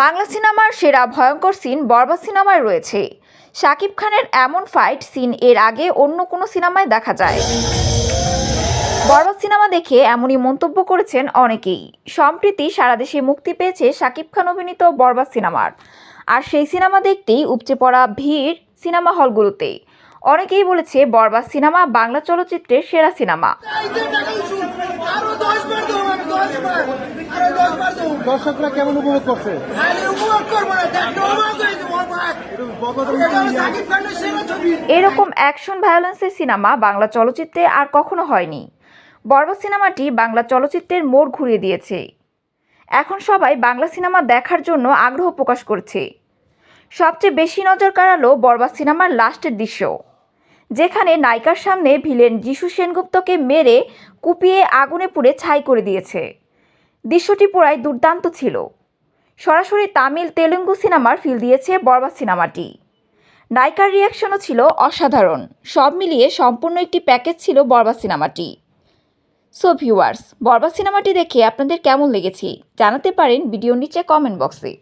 বাংলা সিনেমার সেরা ভয়ঙ্কর সিন বরবাদ সিনেমায় রয়েছে। শাকিব খানের এমন ফাইট সিন এর আগে অন্য কোনো সিনেমায় দেখা যায়। বরবাদ সিনেমা দেখে এমনই মন্তব্য করেছেন অনেকেই। সম্প্রতি সারা দেশে মুক্তি পেয়েছে শাকিব খান অভিনীত বরবাদ সিনেমার। আর সেই সিনেমা দেখতেই উপচে পড়া ভিড় সিনেমা হলগুলোতে। অনেকেই বলেছে বরবাদ সিনেমা বাংলা চলচ্চিত্রের সেরা সিনেমা আরও দশ বার দেবো আমি দশ বার আরও দশ বার দেবো দর্শকরা কেমন উপভোগ করছে? ছবি। এরকম অ্যাকশন ভায়োলেন্সের সিনেমা বাংলা চলচ্চিত্রে আর কখনো হয়নি। বরবাদ সিনেমাটি বাংলা চলচ্চিত্রের মোড় ঘুরিয়ে দিয়েছে। এখন সবাই বাংলা সিনেমা দেখার জন্য আগ্রহ প্রকাশ করছে। সবচেয়ে বেশি নজর কাড়ালো বরবাদ সিনেমার লাস্টের দৃশ্য যেখানে নায়িকার সামনে ভিলেন যিশু সেনগুপ্তকে মেরে কুপিয়ে আগুনে পুড়ে ছাই করে দিয়েছে। দৃশ্যটি পুরাই দুর্দান্ত ছিল। সরাসরি তামিল তেলেঙ্গু সিনেমার ফিল দিয়েছে বরবাদ সিনেমাটি। নায়িকার রিয়াকশনও ছিল অসাধারণ। সব মিলিয়ে সম্পূর্ণ একটি প্যাকেজ ছিল বরবাদ সিনেমাটি। সো ভিউয়ার্স বরবাদ সিনেমাটি দেখে আপনাদের কেমন লেগেছে জানাতে পারেন ভিডিওর নিচে কমেন্ট বক্সে